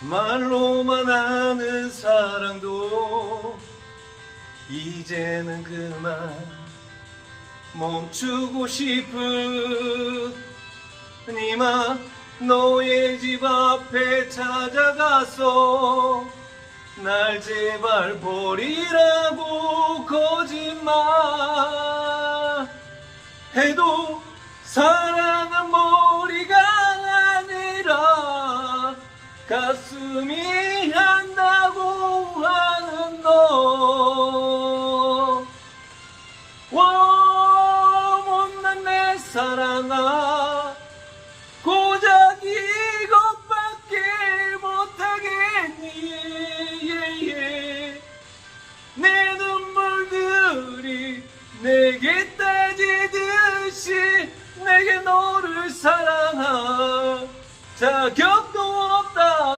말로만 하는 사랑도 이제는 그만 멈추고 싶은 니마 너의 집 앞에 찾아가서 날 제발 버리라고 거짓말 해도 사랑은 머 가슴이 한다고 하는 너 와, 못난 내 사랑아 고작 이것밖에 못하겠니. 내 눈물들이 내게 따지듯이 내게 너를 사랑하 자격